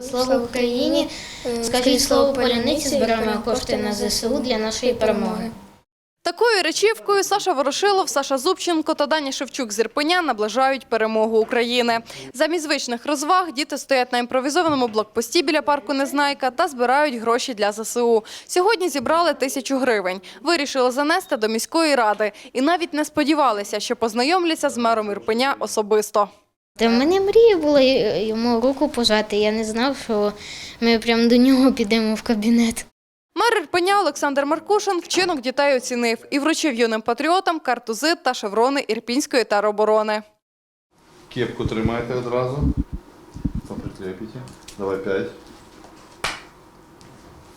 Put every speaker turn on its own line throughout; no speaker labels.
Слава Україні! Скажіть слово поляниці, збираємо кошти на ЗСУ для нашої перемоги.
Такою речівкою Саша Ворошилов, Саша Зубченко та Даня Шевчук з Ірпеня наближають перемогу України. Замість звичних розваг діти стоять на імпровізованому блокпості біля парку Незнайка та збирають гроші для ЗСУ. Сьогодні зібрали тисячу гривень. Вирішили занести до міської ради і навіть не сподівалися, що познайомляться з мером Ірпеня особисто.
Та в мене мрія була йому руку пожати. Я не знав, що ми прямо до нього підемо в кабінет.
Мер Ірпеня Олександр Маркушин вчинок дітей оцінив і вручив юним патріотам картузи та шеврони Ірпінської тероборони.
Кепку тримайте одразу. Там. Давай п'ять.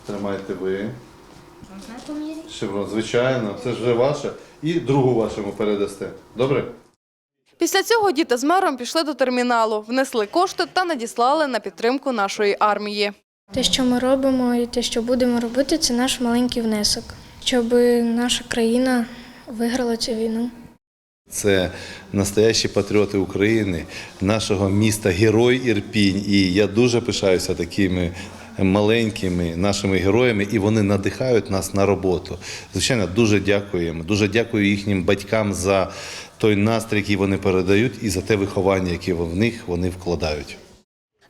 Тримайте ви. Шеврон, звичайно, це ж вже ваше. І другу вашому передасте. Добре?
Після цього діти з мером пішли до терміналу, внесли кошти та надіслали на підтримку нашої армії.
Те, що ми робимо, і те, що будемо робити, це наш маленький внесок, щоб наша країна виграла цю війну.
Це настоящі патріоти України, нашого міста Герой Ірпінь. І я дуже пишаюся такими маленькими нашими героями, і вони надихають нас на роботу. Звичайно, дуже дякуємо. Дуже дякую їхнім батькам за той настрій, який вони передають, і за те виховання, яке в них вони вкладають.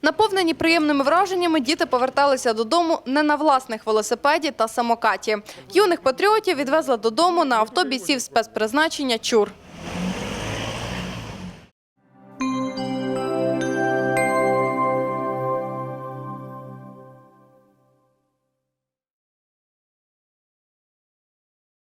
Наповнені приємними враженнями, діти поверталися додому не на власних велосипеді та самокаті. Юних патріотів відвезли додому на авто бійців спецпризначення «Чур».